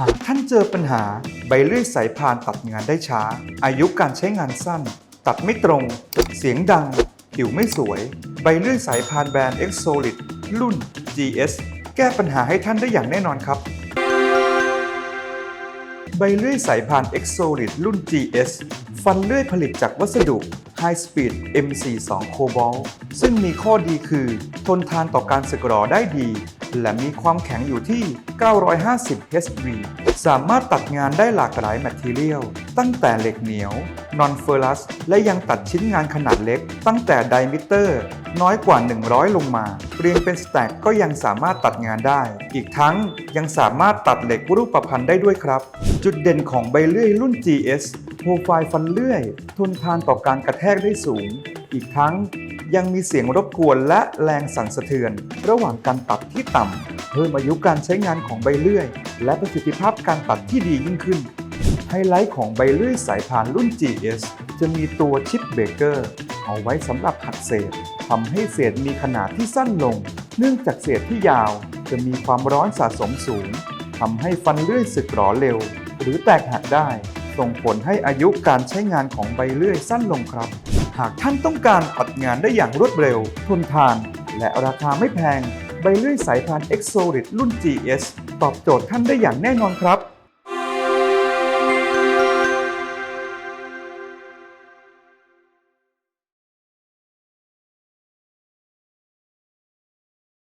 หากท่านเจอปัญหาใบเลื่อยสายพานตัดงานได้ช้า อายุการใช้งานสั้น ตัดไม่ตรง เสียงดัง ผิวไม่สวย ใบเลื่อยสายพานแบรนด์ Exolid รุ่น GS แก้ปัญหาให้ท่านได้อย่างแน่นอนครับ ใบเลื่อยสายพาน Exolid รุ่น GS ฟันเลื่อยผลิตจากวัสดุ High Speed M42 Cobalt ซึ่งมีข้อดีคือ ทนทานต่อการสึกหรอได้ดี และมีความแข็งอยู่ที่ 950 HV สามารถตัดงานได้หลากหลายแมทเทียลตั้งแต่เหล็กเหนียวนอนเฟอรัส และยังตัดชิ้นงานขนาดเล็ก ตั้งแต่ไดมิเตอร์ น้อยกว่า 100 ลงมา เรียงเป็นสแต็กก็ยังสามารถตัดงานได้ อีกทั้งยังสามารถตัดเหล็กรูปพันธ์ได้ด้วยครับ จุดเด่นของใบเลื่อยรุ่น GS โปรไฟล์ฟันเลื่อย ทนทานต่อการกระแทกได้สูง อีกทั้ง ยังมีเสียงรบกวนและแรงสั่นสะเทือน ระหว่างการตัดที่ต่ำเพิ่มอายุการใช้งานของใบเลื่อย และประสิทธิภาพการตัดที่ดียิ่งขึ้น ไฮไลท์ของใบเลื่อยสายพานรุ่น GS จะมีตัวชิปเบรกเกอร์เอาไว้สำหรับหักเศษทำให้เศษมีขนาดที่สั้นลง เนื่องจากเศษที่ยาวจะมีความร้อนสะสมสูงทำให้ฟันเลื่อยสึกหรอเร็ว หรือแตกหักได้ ส่งผลให้อายุการใช้งานของใบเลื่อยสั้นลงครับ หากท่านต้องการปัดงานได้อย่างรวดเร็ว ทนทาน และราคาไม่แพง ใบเลื่อยสายพาน e x o l i t รุ่น GS ตอบโจทย์ท่านได้อย่างแน่นอนครับ